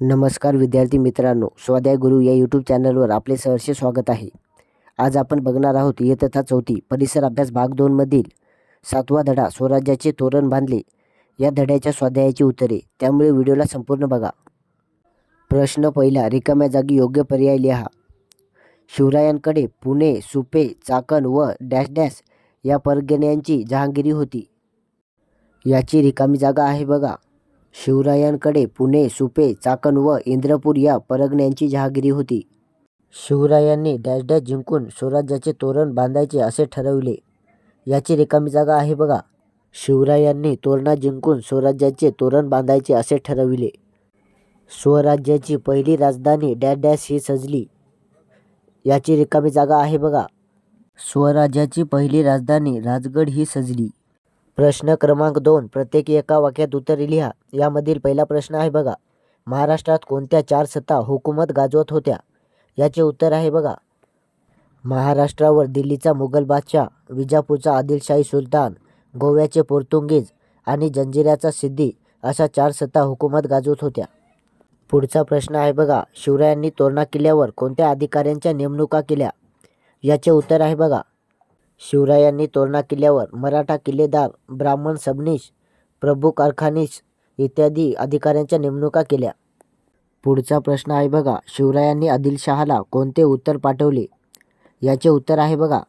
नमस्कार विद्यार्थी मित्रांनो स्वाध्याय गुरु या यूट्यूब चॅनलवर आपले सहर्ष स्वागत आहे. आज आपण बघणार आहोत इयत्ता चौथी परिसर अभ्यास भाग दोनमधील सातवा धडा स्वराज्याचे तोरण बांधले. या धड्याच्या स्वाध्यायाची उत्तरे त्यामुळे व्हिडिओला संपूर्ण बघा. प्रश्न पहिला रिकाम्या जागी योग्य पर्याय लिहा. शिवरायांकडे पुणे सुपे चाकण व डॅश डॅश या परगण्यांची जहांगिरी होती. याची रिकामी जागा आहे बघा. शिवरायांकडे पुणे सुपे चाकण व इंद्रपूर या परगण्यांची जहागिरी होती. शिवरायांनी डॅश डॅश जिंकून स्वराज्याचे तोरण बांधायचे असे ठरविले. याची रिकामी जागा आहे बघा. शिवरायांनी तोरणा जिंकून स्वराज्याचे तोरण बांधायचे असे ठरविले. स्वराज्याची पहिली राजधानी डॅश डॅश ही सजली. याची रिकामी जागा आहे बघा. स्वराज्याची पहिली राजधानी राजगड ही सजली. प्रश्न क्रमांक दोन प्रत्येकी एका वाक्यात उत्तरे लिहा. यामधील पहिला प्रश्न आहे बघा. महाराष्ट्रात कोणत्या चार सत्ता हुकूमत गाजवत होत्या? याचे उत्तर आहे बघा. महाराष्ट्रावर दिल्लीचा मुघल बादशाह विजापूरचा आदिलशाही सुलतान गोव्याचे पोर्तुगीज आणि जंजिऱ्याचा सिद्धी अशा चार सत्ता हुकूमत गाजवत होत्या. पुढचा प्रश्न आहे बघा. शिवरायांनी तोरणा किल्ल्यावर कोणत्या अधिकाऱ्यांच्या नेमणुका केल्या? याचे उत्तर आहे बघा. शिवरायांनी तोरणा किल्ल्यावर मराठा किल्लेदार ब्राह्मण सबनीस प्रभू कारखानीस इत्यादी अधिकाऱ्यांच्या नेमणुका केल्या. पुढचा प्रश्न आहे बघा शिवरायांनी आदिलशहाला कोणते उत्तर पाठवले? याचे उत्तर आहे बघा.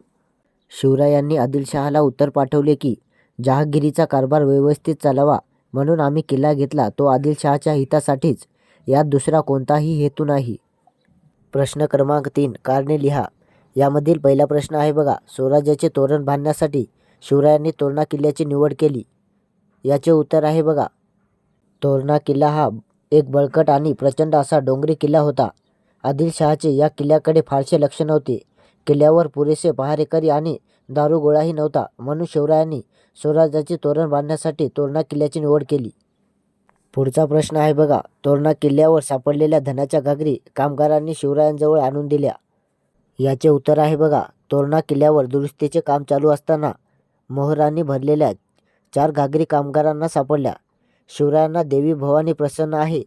शिवरायांनी आदिलशहाला उत्तर पाठवले की जहागिरीचा कारभार व्यवस्थित चालावा म्हणून आम्ही किल्ला घेतला तो आदिलशहाच्या हितासाठीच यात दुसरा कोणताही हेतू नाही. प्रश्न क्रमांक तीन कारणे लिहा. यामधील पहिला प्रश्न आहे बघा. स्वराज्याचे तोरण बांधण्यासाठी शिवरायांनी तोरणा किल्ल्याची निवड केली. याचे उत्तर आहे बघा. तोरणा किल्ला हा एक बळकट आणि प्रचंड असा डोंगरी किल्ला होता. आदिलशहाचे या किल्ल्याकडे फारसे लक्ष नव्हते. किल्ल्यावर पुरेसे पहारेकरी आणि दारुगोळाही नव्हता. म्हणून शिवरायांनी स्वराज्याचे तोरण बांधण्यासाठी तोरणा किल्ल्याची निवड केली. पुढचा प्रश्न आहे बघा. तोरणा किल्ल्यावर सापडलेल्या धनाच्या घागरी कामगारांनी शिवरायांजवळ आणून दिल्या. याचे उत्तर आहे बघा. तोरणा किल्ल्यावर दुरुस्तीचे काम चालू असताना मोहरांनी भरलेल्या चार घागरी कामगारांना सापडल्या. शिवरायांना देवी भवानी प्रसन्न आहे.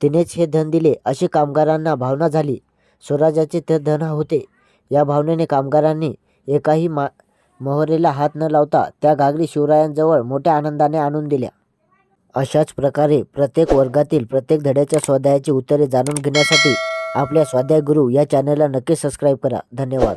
तिनेच हे धन दिले अशी कामगारांना भावना झाली. स्वराज्याचे ते धन होते. या भावनेने कामगारांनी एकाही मा मोहरेला हात न लावता त्या घागरी शिवरायांजवळ मोठ्या आनंदाने आणून दिल्या. अशाच प्रकारे प्रत्येक वर्गातील प्रत्येक धड्याच्या स्वाध्यायाची उत्तरे जाणून घेण्यासाठी आपल्या स्वाध्याय गुरु या चॅनलला नक्की सबस्क्राईब करा. धन्यवाद.